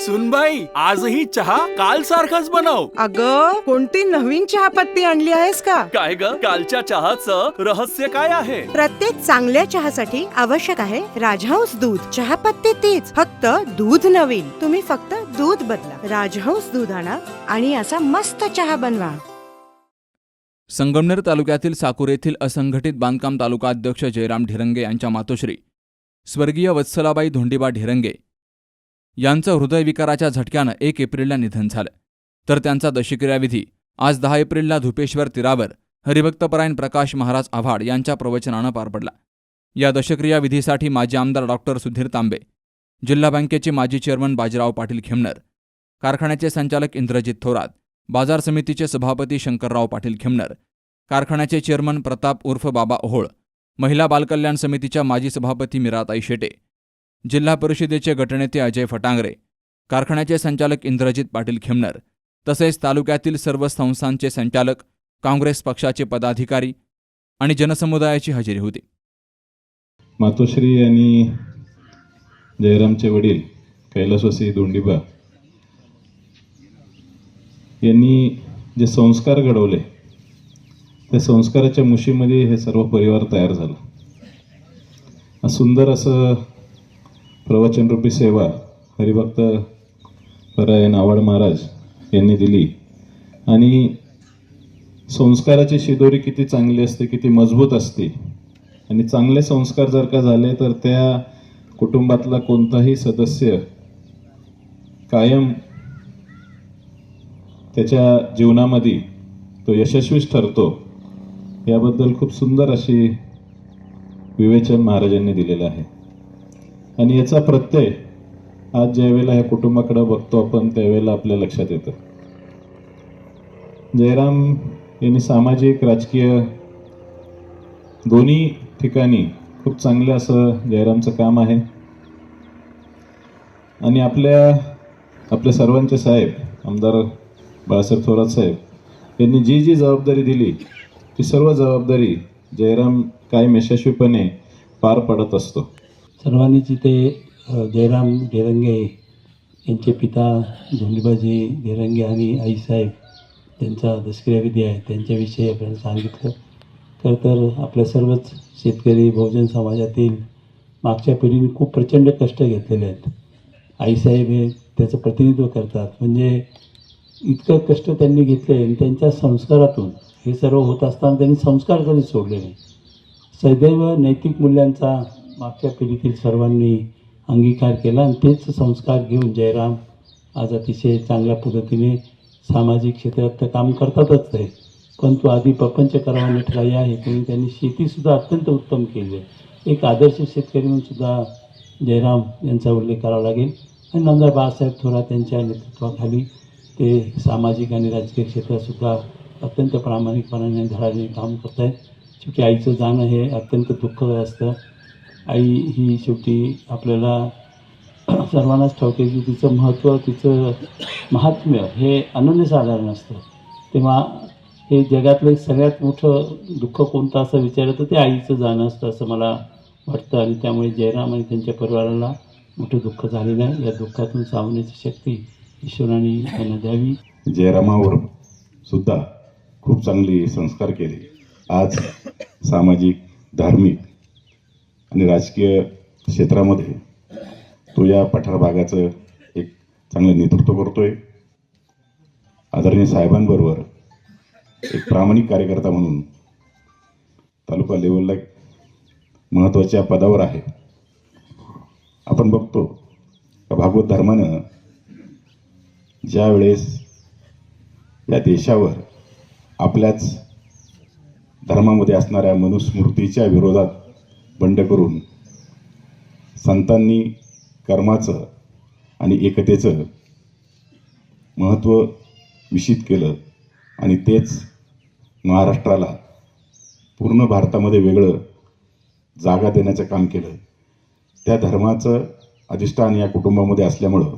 सुनबाई आजही चहा काल सारखाच बनव. अग कोणती नवीन चहापत्ती आणली आहेस का? काय ग? कालच्या चहाचं रहस्य काय आहे? प्रत्येक चांगल्या चहासाठी आवश्यक आहे राजहंस दूध. चहापत्ती तीच फक्त दूध नवीन. तुम्ही फक्त दूध बदला. राजहंस दूध आणा आणि असा मस्त चहा बनवा. संगमनेर तालुक्यातील साकूर येथील असंघटित बांधकाम तालुका अध्यक्ष जयराम ढिरंगे यांच्या मातोश्री स्वर्गीय वत्सलाबाई धोंडीबा ढिरंगे यांचं हृदयविकाराच्या झटक्यानं एक एप्रिलला निधन झालं. तर त्यांचा दशक्रियाविधी आज दहा एप्रिलला धुपेश्वर तीरावर हरिभक्तपरायण प्रकाश महाराज आव्हाड यांच्या प्रवचनानं पार पडला. या दशक्रिया विधीसाठी माजी आमदार डॉक्टर सुधीर तांबे जिल्हा बँकेचे माजी चेअरमन बाजीराव पाटील खेमनर कारखान्याचे संचालक इंद्रजित थोरात बाजार समितीचे सभापती शंकरराव पाटील खेमनर कारखान्याचे चेअरमन प्रताप उर्फ बाबा ओहोळ महिला बालकल्याण समितीच्या माजी सभापती मिराताई शेटे जिल्हा परिषदेचे गटनेते अजय फटांगरे कारखान्याचे संचालक इंद्रजित पाटील खेमनर तसेच तालुक्यातील सर्व संस्थांचे संचालक काँग्रेस पक्षाचे पदाधिकारी आणि जनसमुदायाची हजेरी होती. मातोश्री आणि जयरामचे वडील कैलासवासी दोंडीबा यांनी जे संस्कार घडवले त्या संस्काराच्या मुशीमध्ये हे सर्व परिवार तयार झाला. सुंदर असं प्रवचनरूपी सेवा हरिभक्त परायण आवाड महाराज यांनी दिली. आणि संस्काराची शिदोरी किती चांगली असते किती मजबूत असते. आणि चांगले संस्कार जर का झाले तर त्या कुटुंबातला कोणताही सदस्य कायम त्याच्या जीवनामध्ये तो यशस्वीच ठरतो याबद्दल खूप सुंदर अशी विवेचन महाराजांनी दिलेलं आहे. आणि याचा प्रत्यय आज ज्यावेळेला ह्या कुटुंबाकडे बघतो आपण त्यावेळेला आपल्या लक्षात येतं. जयराम यांनी सामाजिक राजकीय दोन्ही ठिकाणी खूप चांगलं असं जयरामचं काम आहे. आणि आपल्या आपल्या सर्वांचे साहेब आमदार बाळासाहेब थोरात साहेब यांनी जी जी जबाबदारी दिली ती सर्व जबाबदारी जयराम कायम यशस्वीपणे पार पडत असतो. सर्वांनीच इथे जयराम ढेरंगे यांचे पिता धोंडीबाजी ढेरंगे आणि आईसाहेब त्यांचा दसक्रियाविधी आहे. त्यांच्याविषयी आपल्याला सांगितलं. खरं तर आपल्या सर्वच शेतकरी बहुजन समाजातील मागच्या पिढीने खूप प्रचंड कष्ट घेतलेले आहेत. आईसाहेब हे त्याचं प्रतिनिधित्व करतात. म्हणजे इतकं कष्ट त्यांनी घेतले आणि त्यांच्या संस्कारातून हे सर्व होत असताना त्यांनी संस्कार कधी सोडले नाही सदैव नैतिक मूल्यांचा मागच्या पिढीतील सर्वांनी अंगीकार केला आणि तेच संस्कार घेऊन जयराम आज अतिशय चांगल्या पद्धतीने सामाजिक क्षेत्रात तर काम करतातच आहे परंतु आधी प्रपंच करावा नटला या त्यांनी त्यांनी शेतीसुद्धा अत्यंत उत्तम केली आहे. एक आदर्श शेतकरी म्हणून सुद्धा जयराम यांचा उल्लेख करावा लागेल. आणि नामदार बाळासाहेब थोरात यांच्या नेतृत्वाखाली ते सामाजिक आणि राजकीय क्षेत्रातसुद्धा अत्यंत प्रामाणिकपणाने धडाने काम करत आहेत शेवटी आईचं जाणं हे अत्यंत दुःखद असतं. आई ही शेवटी आपल्याला सर्वांनाच ठाऊक आहे की तिचं महत्त्व तिचं महात्म्य हे अनन्यसाधारण असतं. तेव्हा हे जगातलं सगळ्यात मोठं दुःख कोणतं असं विचारलं तर ते आईचं जाणं असतं असं मला वाटतं. आणि त्यामुळे जयराम आणि त्यांच्या परिवाराला मोठं दुःख झालेलं आहे. या दुःखातून सावण्याची शक्ती ईश्वराने त्यांना द्यावी. जयरामावर सुद्धा खूप चांगले संस्कार केले. आज सामाजिक धार्मिक आणि राजकीय क्षेत्रामध्ये तो या पठार भागाचं एक चांगलं नेतृत्व करतोय. आदरणीय साहेबांबरोबर एक प्रामाणिक कार्यकर्ता म्हणून तालुका लेवलला एक महत्त्वाच्या पदावर आहे. आपण बघतो का भागवत धर्मानं ज्या वेळेस या देशावर आपल्याच धर्मामध्ये असणाऱ्या मनुस्मृतीच्या विरोधात बंड करून संतांनी कर्माचं आणि एकतेचं महत्त्व विषित केलं आणि तेच महाराष्ट्राला पूर्ण भारतामध्ये वेगळं जागा देण्याचं काम केलं. त्या धर्माचं अधिष्ठान या कुटुंबामध्ये असल्यामुळं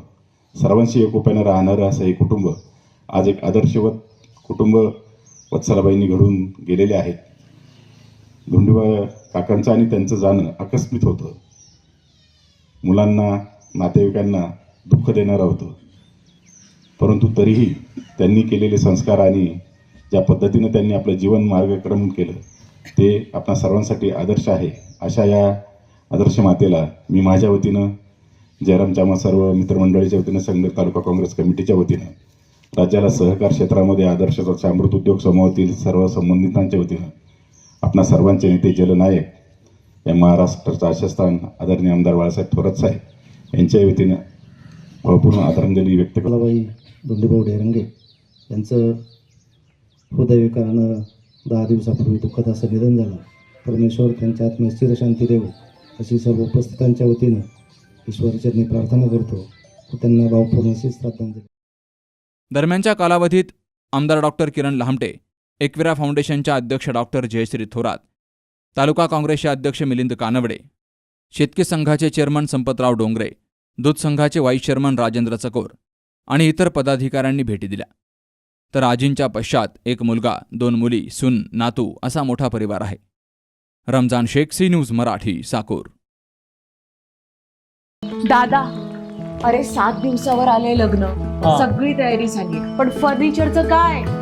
सर्वांशी एकोप्यानं राहणारं असं हे कुटुंब आज एक आदर्शवत कुटुंब वत्सलाबाईंनी घडून गेलेले आहेत धोंडीबा काकांचं आणि त्यांचं जाणं आकस्मित होतं. मुलांना नातेवाईकांना दुःख देणारं होतं. परंतु तरीही त्यांनी केलेले संस्कार आणि ज्या पद्धतीनं त्यांनी आपलं जीवन मार्गक्रमण केलं ते आपणा सर्वांसाठी आदर्श आहे. अशा या आदर्श मातेला मी माझ्या वतीनं जयराम चामा सर्व मित्रमंडळीच्या वतीनं संघ तालुका काँग्रेस कमिटीच्या वतीनं राज्याला सहकार क्षेत्रामध्ये आदर्शाचा अमृत उद्योग समूहातील सर्व संबंधितांच्या वतीनं आपणा सर्वांचे नेते जलनायक या महाराष्ट्राचं आशस्थान आदरणीय आमदार बाळासाहेब थोरात साहेब यांच्या वतीनं भावपूर्ण आदरांजली व्यक्त कलाबाई धोंडीभाऊ डेरंगे यांचं हृदयविकारानं दहा दिवसापूर्वी दुःखद असं निधन झालं. परमेश्वर त्यांच्या आत्म्यास चिरशांती देव अशी सर्व उपस्थितांच्या वतीनं ईश्वरचरणी प्रार्थना करतो. व त्यांना भावपूर्ण अशी श्रद्धांजली. दरम्यानच्या कालावधीत आमदार डॉक्टर किरण लहामटे एकविरा फाउंडेशनच्या अध्यक्ष डॉक्टर जयश्री थोरात तालुका काँग्रेसचे अध्यक्ष मिलिंद कानवडे शेतकी संघाचे चेअरमन संपतराव डोंगरे दूध संघाचे व्हाईस चेअरमन राजेंद्र चकोर आणि इतर पदाधिकाऱ्यांनी भेटी दिल्या. तर आजींच्या पश्चात एक मुलगा दोन मुली सून नातू असा मोठा परिवार आहे. Ramzan Shaikh C news Marathi Sakor. दादा अरे सात दिवसावर आले लग्न. सगळी तयारी झाली पण फर्निचरचं काय?